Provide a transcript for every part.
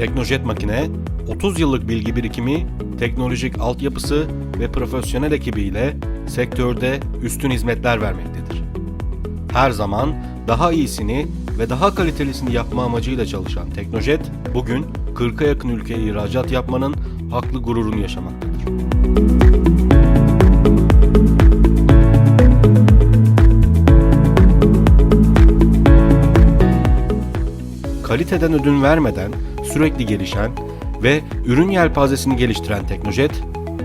Teknojet Makine, 30 yıllık bilgi birikimi, teknolojik altyapısı ve profesyonel ekibiyle sektörde üstün hizmetler vermektedir. Her zaman daha iyisini ve daha kalitelisini yapma amacıyla çalışan Teknojet, bugün 40'a yakın ülkeye ihracat yapmanın haklı gururunu yaşamaktadır. kaliteden ödün vermeden sürekli gelişen ve ürün yelpazesini geliştiren Teknojet,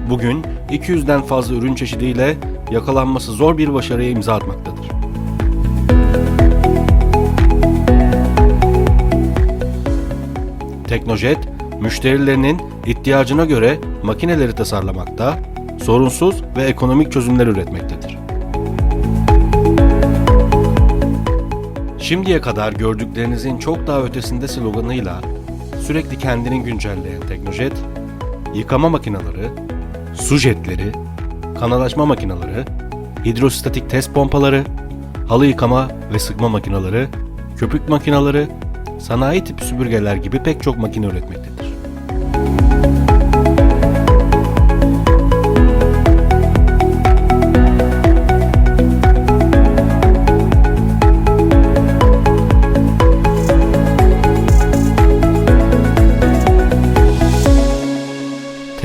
bugün 200'den fazla ürün çeşidiyle yakalanması zor bir başarıya imza atmaktadır. Teknojet, müşterilerinin ihtiyacına göre makineleri tasarlamakta, sorunsuz ve ekonomik çözümler üretmektedir. Şimdiye kadar gördüklerinizin çok daha ötesinde sloganıyla sürekli kendini güncelleyen Teknojet, yıkama makineleri, su jetleri, kanalaşma makineleri, hidrostatik test pompaları, halı yıkama ve sıkma makineleri, köpük makineleri, sanayi tipi süpürgeler gibi pek çok makine üretmektedir.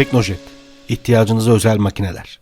Teknojet, ihtiyacınıza özel makineler.